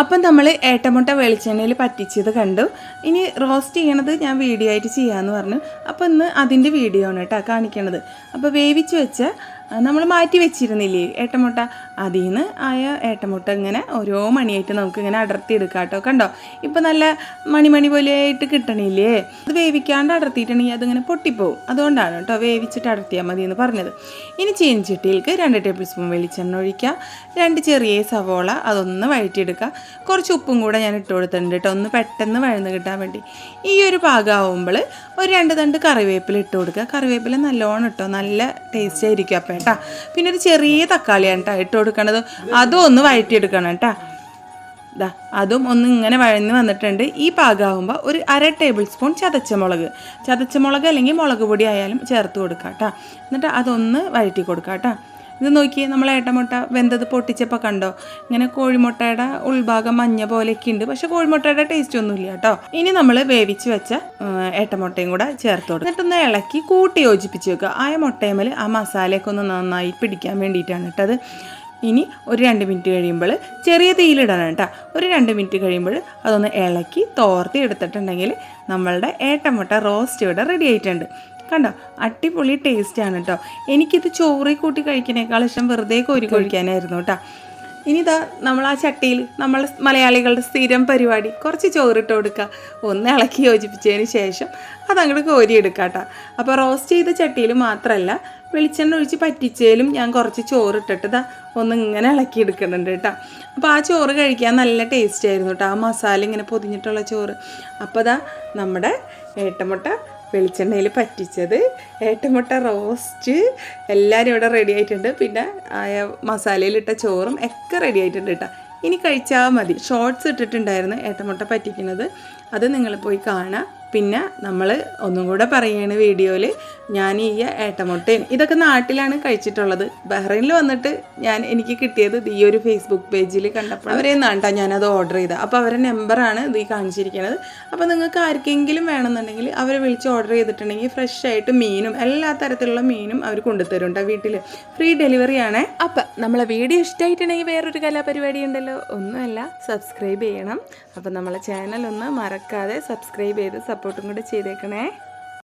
അപ്പം നമ്മൾ ഏട്ടമുട്ട വെളിച്ചെണ്ണയിൽ പറ്റിച്ചത് കണ്ടു. ഇനി റോസ്റ്റ് ചെയ്യണത് ഞാൻ വീഡിയോ ആയിട്ട് ചെയ്യാമെന്ന് പറഞ്ഞു. അപ്പോൾ ഇന്ന് അതിന്റെ വീഡിയോ ആണ് കേട്ടോ കാണിക്കണത്. അപ്പോൾ വേവിച്ച് വെച്ച നമ്മൾ മാറ്റി വെച്ചിരുന്നില്ലേ ഏട്ടമുട്ട? അതിൽ നിന്ന് ആയ ഏട്ടമുട്ട ഇങ്ങനെ ഓരോ മണിയായിട്ട് നമുക്ക് ഇങ്ങനെ അടർത്തി എടുക്കാം കേട്ടോ കണ്ടോ? ഇപ്പം നല്ല മണിമണി പോലെ ആയിട്ട് കിട്ടണില്ലേ? അത് വേവിക്കാണ്ട് അടർത്തിയിട്ടുണ്ടെങ്കിൽ അതിങ്ങനെ പൊട്ടിപ്പോവും. അതുകൊണ്ടാണ് കേട്ടോ വേവിച്ചിട്ട് അടർത്തിയാൽ മതി എന്ന് പറഞ്ഞത്. ഇനി ചീനിച്ചട്ടിയിലേക്ക് രണ്ട് ടേബിൾ സ്പൂൺ വെളിച്ചെണ്ണ ഒഴിക്കുക. രണ്ട് ചെറിയ സവോള അതൊന്ന് വഴറ്റിയെടുക്കുക. കുറച്ച് ഉപ്പും കൂടെ ഞാൻ ഇട്ട് കൊടുത്തിട്ടുണ്ട് കേട്ടോ. ഒന്ന് പെട്ടെന്ന് വഴന്ന് കിട്ടാൻ വേണ്ടി. ഈ ഒരു പാകമാകുമ്പോൾ ഒരു രണ്ട് തണ്ട് കറിവേപ്പില ഇട്ട് കൊടുക്കുക. കറിവേപ്പില നല്ലോണം ഇട്ടോ. നല്ല ടേസ്റ്റ് ആയിരിക്കും അപ്പം കേട്ടോ. പിന്നെ ഒരു ചെറിയ തക്കാളിയാണ് കേട്ടോ ഇട്ട് കൊടുക്കണത്? അതും ഒന്ന് വഴറ്റിയെടുക്കണം കേട്ടോ. ദാ അതും ഒന്ന് ഇങ്ങനെ വഴന്ന് വന്നിട്ടുണ്ട്. ഈ പാകമാകുമ്പോൾ ഒരു അര ടേബിൾ സ്പൂൺ ചതച്ച മുളക് ചതച്ച മുളക് അല്ലെങ്കിൽ മുളക് പൊടി ആയാലും ചേർത്ത് കൊടുക്കാം കേട്ടോ. എന്നിട്ട് അതൊന്ന് വഴറ്റി കൊടുക്കാം കേട്ടോ. ഇത് നോക്കി നമ്മൾ ഏട്ടമുട്ട വെന്തത് പൊട്ടിച്ചപ്പോൾ കണ്ടോ? ഇങ്ങനെ കോഴിമുട്ടയുടെ ഉൾഭാഗം മഞ്ഞ പോലെയൊക്കെ ഉണ്ട്. പക്ഷെ കോഴിമുട്ടയുടെ ടേസ്റ്റ് ഒന്നും ഇല്ല കേട്ടോ. ഇനി നമ്മൾ വേവിച്ച് വെച്ച ഏട്ടമുട്ടയും കൂടെ ചേർത്ത് കൊടുക്കും. എന്നിട്ടൊന്ന് ഇളക്കി കൂട്ടി യോജിപ്പിച്ച് വെക്കുക. ആ മുട്ടയമ്മൽ ആ മസാലയൊക്കെ ഒന്ന് നന്നായി പിടിക്കാൻ വേണ്ടിയിട്ടാണ് കേട്ടത്. ഇനി ഒരു രണ്ട് മിനിറ്റ് കഴിയുമ്പോൾ ചെറിയ തീയിലിടണം കേട്ടോ. ഒരു രണ്ട് മിനിറ്റ് കഴിയുമ്പോൾ അതൊന്ന് ഇളക്കി തോർത്തി എടുത്തിട്ടുണ്ടെങ്കിൽ നമ്മളുടെ ഏട്ടമുട്ട റോസ്റ്റ് ഇവിടെ റെഡി ആയിട്ടുണ്ട്. കണ്ടോ? അടിപൊളി ടേസ്റ്റാണ് കേട്ടോ. എനിക്കിത് ചോറി കൂട്ടി കഴിക്കുന്നേക്കാൾ ഇഷ്ടം വെറുതെ കോരി കഴിക്കാനായിരുന്നു കേട്ടോ. ഇനി ഇതാ നമ്മൾ ആ ചട്ടിയിൽ നമ്മൾ മലയാളികളുടെ സ്ഥിരം പരിപാടി. കുറച്ച് ചോറിട്ട് കൊടുക്കുക ഒന്ന് ഇളക്കി യോജിപ്പിച്ചതിന് ശേഷം അതങ്ങോട്ട് കോരിയെടുക്കുക കേട്ടോ അപ്പോൾ റോസ്റ്റ് ചെയ്ത ചട്ടിയിൽ മാത്രമല്ല വെളിച്ചെണ്ണ ഒഴിച്ച് പറ്റിച്ചേലും ഞാൻ കുറച്ച് ചോറ് ഇട്ടിട്ട് ഒന്ന് ഇങ്ങനെ ഇളക്കി എടുക്കുന്നുണ്ട് കേട്ടോ. അപ്പോൾ ആ ചോറ് കഴിക്കാൻ നല്ല ടേസ്റ്റ് ആയിരുന്നു കേട്ടോ. ആ മസാല ഇങ്ങനെ പൊതിഞ്ഞിട്ടുള്ള ചോറ്. അപ്പോൾ ദാ നമ്മുടെ ഏട്ടമുട്ട വെളിച്ചെണ്ണയിൽ പറ്റിച്ചത്. ഏട്ടമുട്ട റോസ്റ്റ് എല്ലാവരും ഇവിടെ റെഡി ആയിട്ടുണ്ട്. പിന്നെ മസാലയിലിട്ട ചോറും ഒക്കെ റെഡി ആയിട്ടുണ്ട് കേട്ടോ. ഇനി കഴിച്ചാൽ മതി. ഷോർട്സ് ഇട്ടിട്ടുണ്ടായിരുന്നു ഏട്ടമുട്ട പറ്റിക്കുന്നത്. അത് നിങ്ങൾ പോയി കാണാം പിന്നെ നമ്മൾ ഒന്നും കൂടെ പറയുകയാണ് വീഡിയോയിൽ ഞാൻ ഈ ഏട്ടമുട്ടയും ഇതൊക്കെ നാട്ടിലാണ് കഴിച്ചിട്ടുള്ളത്. ബഹ്റൈനിൽ വന്നിട്ട് ഞാൻ എനിക്ക് കിട്ടിയത് ഈ ഒരു ഫേസ്ബുക്ക് പേജിൽ കണ്ടപ്പോൾ അവരെ നാണ്ടാ ഞാനത് ഓർഡർ ചെയ്തത് അപ്പോൾ അവരുടെ നമ്പറാണ് ഇത് കാണിച്ചിരിക്കുന്നത് അപ്പോൾ നിങ്ങൾക്ക് ആർക്കെങ്കിലും വേണമെന്നുണ്ടെങ്കിൽ അവരെ വിളിച്ച് ഓർഡർ ചെയ്തിട്ടുണ്ടെങ്കിൽ ഫ്രഷ് ആയിട്ട് മീനും എല്ലാ തരത്തിലുള്ള മീനും അവർ കൊണ്ടുതരും കേട്ടോ വീട്ടിൽ ഫ്രീ ഡെലിവറി ആണേ. അപ്പം നമ്മളെ വീഡിയോ ഇഷ്ടമായിട്ടുണ്ടെങ്കിൽ വേറൊരു കലാപരിപാടി ഉണ്ടല്ലോ. ഒന്നുമല്ല സബ്സ്ക്രൈബ് ചെയ്യണം. അപ്പം നമ്മളെ ചാനൽ ഒന്ന് മറക്കാതെ സബ്സ്ക്രൈബ് ചെയ്ത് സപ്പോർട്ടും കൂടെ ചെയ്തേക്കണേ.